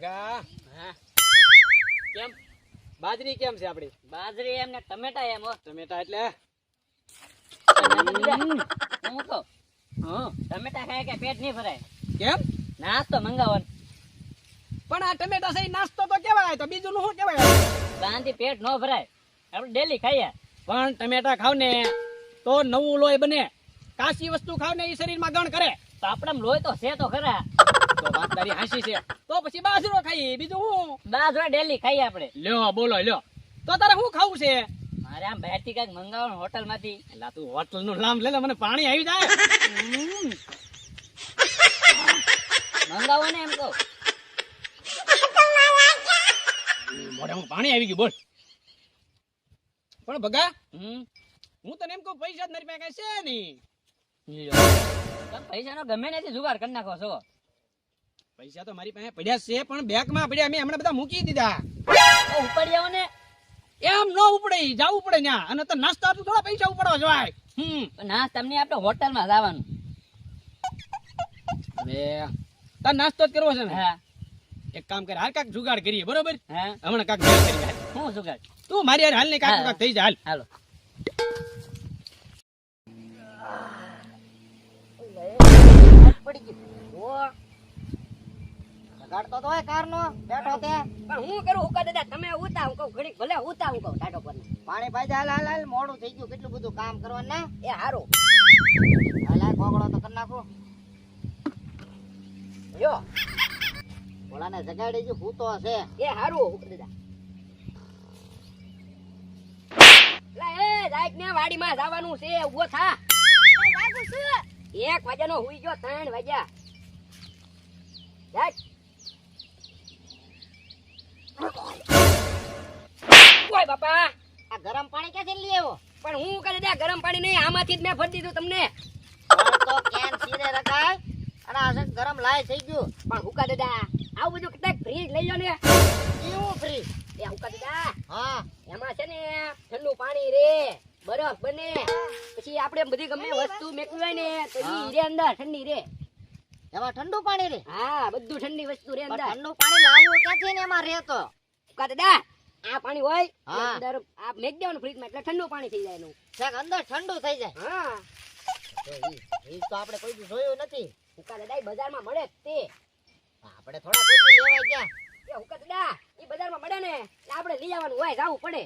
બગા હા. કેમ? બાજરી કેમ છે આપડી બાજરી એમ ને ટમેટા એમ હો. ટમેટા એટલે? હું કહું? હા. ટમેટા ખાય કે પેટ નહીં ભરાય? કેમ? નાસ્તો મંગાવવાનો. પણ આ ટમેટા સહી નાસ્તો તો કેવાય તો બીજું નું શું કેવાય શાંતિ પેટ નો ભરાય. આપણે ડેલી ખાઈએ. પણ ટમેટા ખાવ ને તો નવું લોહી બને. કાચી વસ્તુ ખાવ ને એ શરીરમાં ગણ કરે. તો આપણે લોહી તો છે તો ખરા. તારી હાંસી છે. તો પછી બાજરો ખાઈ બીજું હું? બાજરો ડેલી ખાઈ આપણે. લ્યો બોલો લ્યો. તો તારે શું ખાવું છે? મારે આમ બહારથી કંઈક મંગાવવાનું હોટલમાંથી એટલે તું હોટલનું નામ લે મને પાણી આવી જાય. મંગાવો ને એમ કહો. મોઢામાં પાણી આવી ગયું બોલ. પણ ભગા હું તને એમ કહું પૈસા જ મારી પાસે છે નહીં. પૈસા નો ગમે નથી જુગાર કરી નાખો છો પૈસા તો મારી પાસે પડ્યા છે પણ બેંકમાં પડ્યા મેં હમણાં બધા મૂકી દીધા. ઉપડ્યા ને એમ ન ઉપડે જવું પડે ત્યાં. અને તો નાસ્તા હાટુ થોડા પૈસા ઉપડવા જવાય. હમ. ના તમને આપણે હોટલમાં જવાનું હવે તાર નાસ્તો જ કરવો છે ને? હા. એક કામ કર હાલ કાક જુગાડ કરીએ બરોબર? હા. હમણાં કાક જુગાડ કરીએ. શું જુગાડ? તું મારી હારે હાલ ને કાક કાક થઈ જા હાલ. હાલો. પડી ગયું. ઓ લગાડતો તો હોય કારનો બેઠો તે પણ હું કરું? ઉકા દાદા તમે ઉતા હું કહું ઘડી ભલે ઉતા હું કહું ટાટો પર પાણી ભાઈ હાલ હાલ હાલ મોડું થઈ ગયું કેટલું બધું કામ કરવાનું ને? એ હારું. હાલ કોગળો તો કરી નાખું. યો. ઓલાને જગાડી ગયું ભૂતો હશે. એ હારું ઉકા દાદા. લા એ જાઈક ને વાડીમાં જવાનું છે ઊભો થા. એક વાગ્યાનો હુઈ ગયો ત્રણ વાગ્યા. ઓય બાપા. આ ગરમ પાણી ક્યાંથી લઈ આવ્યો? પણ હું કરે દે ગરમ પાણી નહીં આમાંથી જ મેં ભરી દીધું તમને. તો કેન સીરે રખાય અને આ ગરમ લાય થઈ ગયું. પણ હુકા દાદા આવું બધું કદાચ ફ્રીજ લઈ લો ને. કેવું ફ્રી એ હુકા દાદા હા. એમાં છે ને ઠંડુ પાણી રે બરફ બને. પછી આપણે બધી ગમે વસ્તુ મેકવી હોય ને તો ઈ રે અંદર ઠંડી રે. એમાં ઠંડુ પાણી રે. હા બધું ઠંડી વસ્તુ રે અંદર. ઠંડુ પાણી લાવવું ક્યાંથી ને એમાં રહેતો? હુકા દાદા આ પાણી હોય અંદર આ મેક દેવાનું ફ્રીજમાં એટલે ઠંડુ પાણી થઈ જાય એનું. છેક અંદર ઠંડુ થઈ જાય. હા. તો ઈ તો આપણે કોઈ જોયું નથી. ઈ બજારમાં મળે તે. આપણે થોડા કોઈ લેવાય ગયા. એ હુકા દાદા બજાર બજારમાં મળે ને એટલે આપણે લઈ આવવાનું હોય જાવું પડે.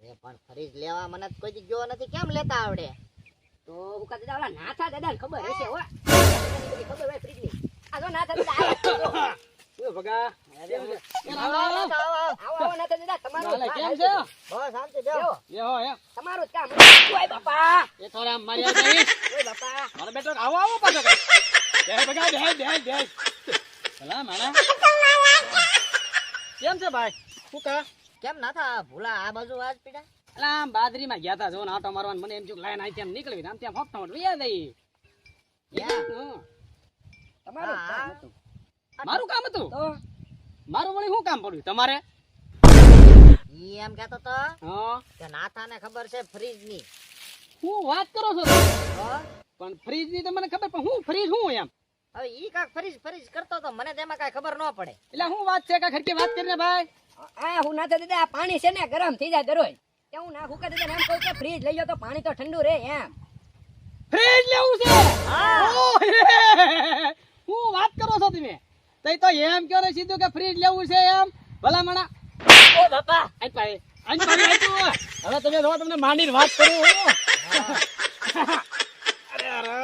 એ પણ ફરીજ લેવા મને કોઈ ગયો નથી કેમ લેતા આવડે? તો હુકા દાદા ઓલા નાથા દાદા ખબર હશે હો. બધી ખબર હોય ફ્રીજની આ જો નાથા દાદા આવ્યા છે ભગા કેમ છે? આવો, આવો, આવો, તમારું કેમ બસ શાંતિ જો જો, એમ તમારું કામ ઓય બાપા એ થોડા મારી હારે આવી. ઓય બાપા મારો બેટો આવો આવો પાછો બે ભગા બે બે બે ભલા માણા કેમ છે ભાઈ શું કા કેમ ના થા ભૂલા આ બાજુ આજ પીડા અલા આમ બાદરીમાં ગયા તા જો ને આટો મારવાનું મને એમ જો લાઈન આઈ તેમ નીકળવી આમ ત્યાં ફક્ત ફોફતા આવી જઈ યા. હં. તમારું કામ હા. હતું. મારું કામ હતું? તો? મારું વળી શું કામ પડ્યું? તમારે? ઈ એમ કેતો તો હા. કે નાથાને ખબર છે ફ્રીજની હું વાત કરો છો પણ ફ્રીજની તો મને ખબર પણ હું ફ્રીજ હું એમ? હવે ઈ કાક ફ્રીજ ફ્રીજ કરતો તો મને તેમાં કાંઈ ખબર ન પડે. એટલે હું વાત છે? કે ખરખી વાત કરીને ભાઈ? આ હું નાથા દીધા આ પાણી છે ને ગરમ થઈ જાય દરરોજ. કે હું ના હુકા દાદા એમ કહું કે ફ્રીજ લઈ લો તો પાણી તો ઠંડુ રહે એમ. ફ્રીજ લેવું છે? ઓહ, હું વાત કરો છો તમે? તઈ તો એમ કહો ને સીધું કે ફ્રીજ લેવું છે એમ. ભલા મણા ઓ બાપા. આઈ પાઈ. આઈ પાઈ આઈ તું. હવે તમે જો તમને માંડીને વાત કરું હું. અરે અરે.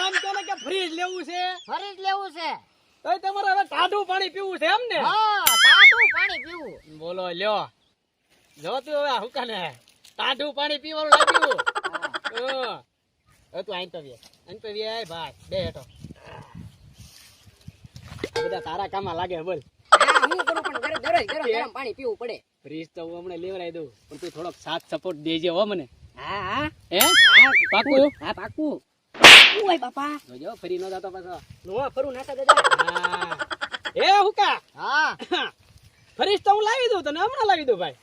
એમ કહો ને કે ફ્રીજ લેવું છે. ફ્રીજ લેવું છે. તઈ તમારે હવે ટાઢું પાણી પીવું છે એમ ને? હા ટાઢું પાણી પીવું. બોલો લ્યો. જો તું હવે હુકાને ટાઢું પાણી પીવાનું લાગ્યું. હં. હવે તું આઈ તો આઈન તો આય ભાઈ બે હેઠો. બધા તારા કામમાં લાગે બોલ. હા હું કરું પણ દરરોજ દરરોજ ગરમ ગરમ પાણી પીવું પડે. ફ્રીજ તો હું હમણાં લેવડાવી દઉં. પણ તું થોડોક સાથ સપોર્ટ દેજે હો મને. હા હા. હે? હા પાકું. હા પાકું. ઓય બાપા. જોજો ફરી નો જતો પાછો. નો ફરું નાથા દાદા. હા. એ હુકા? હા. ફરીજ તો હું લાવી દઉં તને હમણાં લાવી દઉં ભાઈ.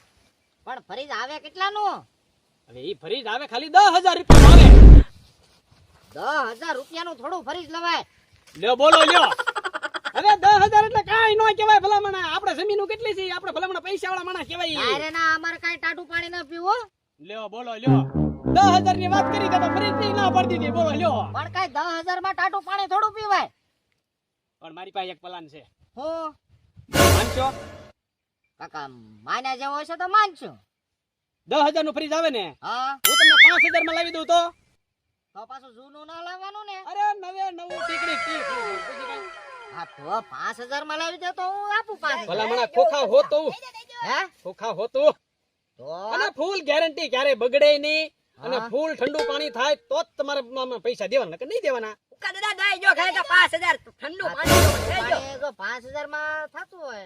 પણ ફરી આવે કેટલાનું? હવે એ ફરીજ આવે ખાલી દસ હજાર રૂપિયા આવે. દસ હજાર રૂપિયાનું થોડું ફ્રીજ લવાય. લ્યો બોલો લ્યો. હવે દસ હજાર એટલે કાંઈ નો કહેવાય ભલામણ. આપણે જમીનો કેટલી છે? આપણે ભલામણા પૈસા વાળા માણસ કહેવાય. અરે ના અમારે કાંઈ ટાટું પાણી ન પીવો લ્યો બોલો લ્યો. દસ હજારની વાત કરી તો ફરી ની ના પડતી હતી બોલો લ્યો. પણ કાંઈ દસ હજારમાં ટાટું પાણી થોડું પીવાય. પણ મારી પાસે એક પ્લાન છે. હો. માનશો? કાકા માન્યા જેવો હશે તો માનશું. દસ હજારનું ફ્રીજ આવે ને? હા. હું તમને પાંચ હજારમાં લાવી દઉં તો? તો પાછું જૂનું ના લાવવાનું ને? અરે નવે નવું ટીકડી ટી ફ્રીજ. પછી કાંઈ. હા તો પાંચ હજારમાં લાવી દે તો હું આપું પાંચ ભલા મને ખોખા હોતું. હે? ખોખા હોતું. તો? અને ફૂલ ગેરંટી ક્યારે બગડે નહીં? અને ફૂલ ઠંડુ પાણી થાય તો જ તમારે પૈસા દેવાના નકર નહીં દેવાના. દાદા દઈ જો તો ઠંડુ પાણી જો માં થતું હોય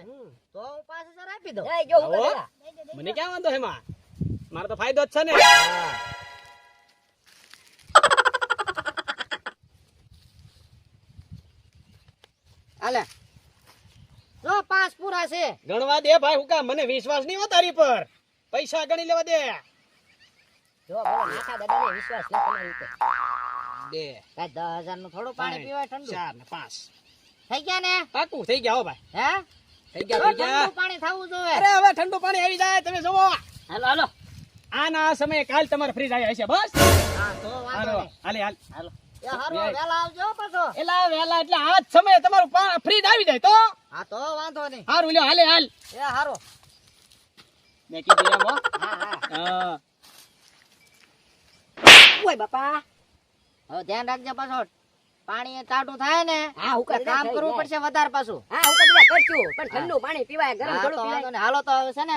તો હું પાંચ હજાર આપી દઉં. દઈ જો હુકા આવો. દાદા. મને ક્યાં વાંધો એમાં મારે તો ફાયદો જ છે ને. હાલે. જો પાંચ પૂરા છે. ગણવા દે ભાઈ હુકા મને વિશ્વાસ નહીં હો તારી પર. પૈસા ગણી લેવા દે. જો બોલો નાખા દાદા વિશ્વાસ ન તમારી ઉપર. દે. કાંઈ દસ હજારનું થોડું પાણી પીવાય ઠંડુ. ચાર ને પાંચ. થઈ ગયા ને? પાકું થઈ ગયા હો ભાઈ. હે? થઈ ગયા થઈ ગયા. પાણી થવું જોઈએ. અરે હવે ઠંડુ પાણી આવી જાય તમે જોવો હાલો હાલો. આના સમયે કાલ તમારે ફ્રી આવી હશે બસ? હા તો હાલો હાલે હાલ. હાલો. એ હારો વહેલા આવજો પાછો. એલા વેલા એટલે આ જ સમયે તમારું ફ્રીજ આવી જાય તો? હા તો વાંધો નહીં. હારું લ્યો હાલે હાલ. એ હારો. મેં કીધું એમ હો. હા હા. હા. ઓય બાપા. ધ્યાન રાખજો પાછો. પાણી એ ટાટું થાય ને હા હુકા કામ કરવું પડશે વધારે પાછું. હા કરશું. પણ ઠંડુ પાણી પીવાય ગરમ થોડું વાંધો પીવાય. નહીં. હાલો તો છે ને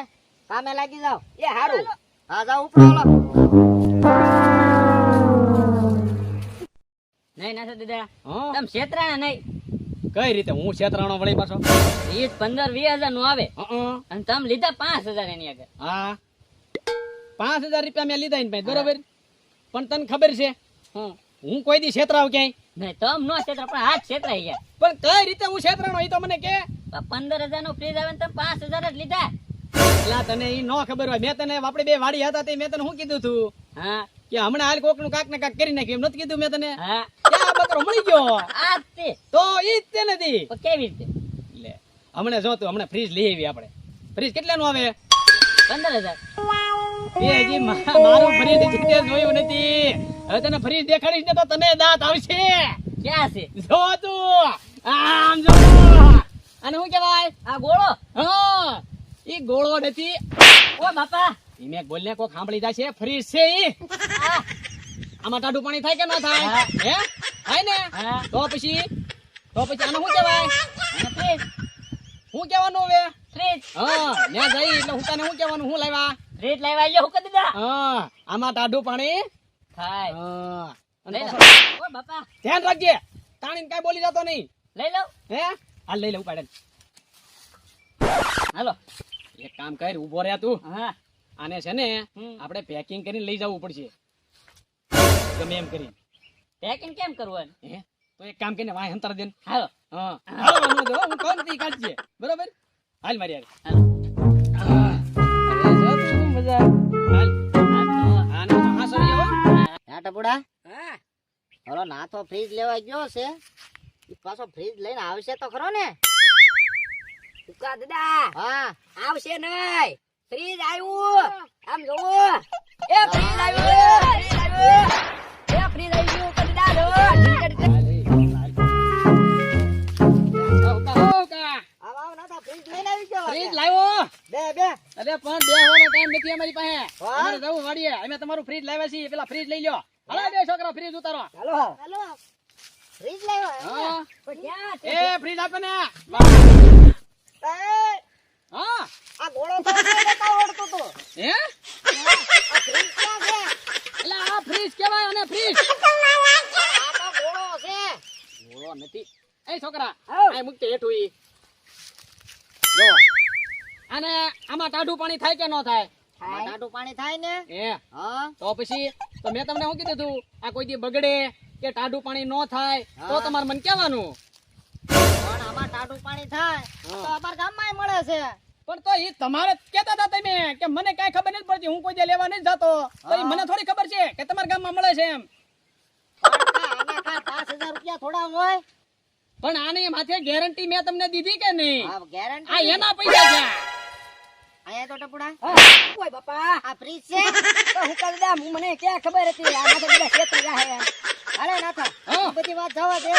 કામે લાગી જાઓ. એ હારું. હા જાઓ ઉપડો હાલો નહીં ના દાદા. હા? તમે નહીં. કઈ રીતે? હું છેતરાણો વળી પાછો? ઈ પંદર વીસ હજારનું આવે અને તમે લીધા પાંચ હજાર એની આગળ. હા. પાંચ હજાર રૂપિયા મેં લીધા બરોબર? પણ તને ખબર છે હું. કોઈ દી છેતરાવ ક્યાંય? નહીં તમ નો છેતરા પણ હાથ છેતરાઈ ગયા. પણ કઈ રીતે હું છેતરાણો એ તો મને કે. પંદર હજાર નો ફ્રીજ આવે ને તમે પાંચ હજાર જ લીધા. તને ઈ નો ખબર હોય. મેં તને આપણે બે વાડી હતા તે મેં તને શું કીધું તું? હા? કે હમણાં હાલ કોકનું કાક ને કાક કરી નાખ્યું. એમ નથી કીધું મેં તને? હા? બકરો મળી ગયો. આ તે. તો ઈ જ તે નથી. કેવી રીતે? લે હમણાં જો તું હમણાં ફ્રીજ લઈ આવી આપણે. ફ્રીજ કેટલાનું આવે? પંદર હજાર. એ હજી મા- ફ્રીજ જીતે જોયું નથી. હવે તને ફ્રીજ દેખાડીશ ને તો તને દાંત આવશે. ક્યાં છે? જો તું આમ જો. અને શું કેવાય આ ગોળો? હા. ઈ ગોળો નથી. ઓ બાપા ઈ મેં બોલને કોક સાંભળી જાય છે ફ્રી છે ઈ. આમાં ટાઢું પાણી થાય કે ના થાય? હે? થાય ને? તો પછી? તો પછી આને શું કહેવાય? શું કહેવાનું હવે? ફ્રીજ. હા ત્યાં જઈ એટલે હું તને શું કહેવાનું? હું લાવ્યા? ફ્રીજ લાવ્યા હું કરી દીધા? હા આમાં ટાઢું પાણી થાય. હા. ઓ બાપા. ધ્યાન રાખજે. તાણીને કાઈ બોલી જતો નહીં. લઈ લો હે? હાલ લઈ લઉં પાડે હાલો. એક કામ કર ઊભો રહ્યા તું. હા. આને છે ને. આપણે પેકિંગ કરીને લઈ જવું પડશે. ગમે એમ કરી પેકિંગ કેમ કરવું હે? તો એક કામ કરીને વાય અંતર દેન ને. હાલો. હા. હાલો, મને દો હું કોણથી કાઢજે. બરોબર? હાલ મારી તું મજા? હાલ. આનો તો હાસો નહીં હો. હે ટપુડા. હા. હલો ના તો ફ્રીજ લેવા ગયો છે. પાછો ફ્રીજ લઈને આવશે તો ખરો ને? હુકા દાદા હા. આવશે નહીં. ફ્રીજ આવ્યું. આમ જોવો. એ ફ્રીજ આવ્યું. એ ફ્રીજ આવ્યું. બે બે. અરે પણ બેહવાનો ટાઈમ નથી અમારી પાસે? અમારે જવું વાડીએ. અમે તમારું ફ્રીજ લાવ્યા છીએ. પેલા ફ્રીજ લઈ લ્યો. હાલો બે છોકરા ફ્રીજ ઉતારો. હાલો હાલો. ફ્રીજ લાવ્યો હા? એ ફ્રીજ આપે ને. હા. આ તો તો? હે? એટલે આ ફ્રીજ અને ફ્રીજ. આ તો ગોળો છે. ઓળો નથી. એ છોકરા આ મુક્તિ હેઠું ઈ. જો. અને આમાં ટાઢું પાણી થાય કે ન થાય? ટાઢું પાણી થાય ને? હે. હા. તો પછી તો મેં તમને શું કીધું તું? આ કોઈ દી બગડે કે ટાઢું પાણી ન થાય તો. તમારે મને કહેવાનું. પણ પાણી થાય તો અમાર ગામમાં મળે છે. પણ તો એ તમારે કેતા હતા તમે કે મને કાંઈ ખબર નથી પડતી હું કોઈ જે લેવા નથી જતો. તો ઈ મને થોડી ખબર છે કે તમારા ગામમાં મળે છે એમ. પાંચ હજાર રૂપિયા થોડા હોય. પણ આની માથે ગેરંટી મેં તમને દીધી કે નહીં? હા આ ગેરંટી એના પૈસા છે. અહીંયા તો ટપુડા. ઓય બાપા? આ ફ્રીજ છે. તો હું કરી દા મને ક્યાં ખબર હતી? આ માથે બધા છેતરી જાહે. અરે નાથા બધી વાત જવા દે.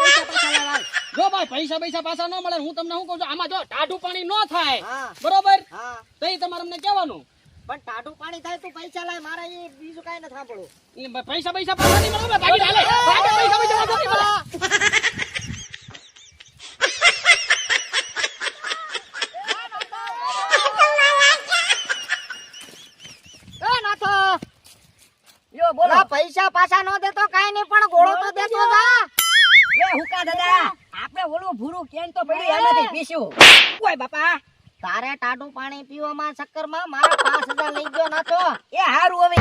પૈસા પૈસા લાવ. જો ભાઈ પૈસા પૈસા પાછા ન મળે હું તમને શું કહું છું? આમાં જો ટાઢું પાણી ન થાય. હા. બરોબર? હા. તો એ તમારે અમને કહેવાનું. પણ ટાઢું પાણી થાય તો પૈસા લાય મારે એ બીજું કાંઈ નથી સાંભળવું. પૈસા પૈસા પાછા નહીં મળે ભાગી ચાલે પૈસા પૈસા પાછા નહીં મળે. પૈસા પાછા ન દેતો કઈ નહીં પણ ગોળો તો દેતો જા. હુકા દાદા. આપણે ઓલું ભૂરું કેન તો પડ્યું એમાંથી પીશું ઓય બાપા! તારે ટાઢું પાણી પીવામાં ચક્કરમાં મારા પાંચ હજાર લઈ ગયો નાથો એ હારું હવે.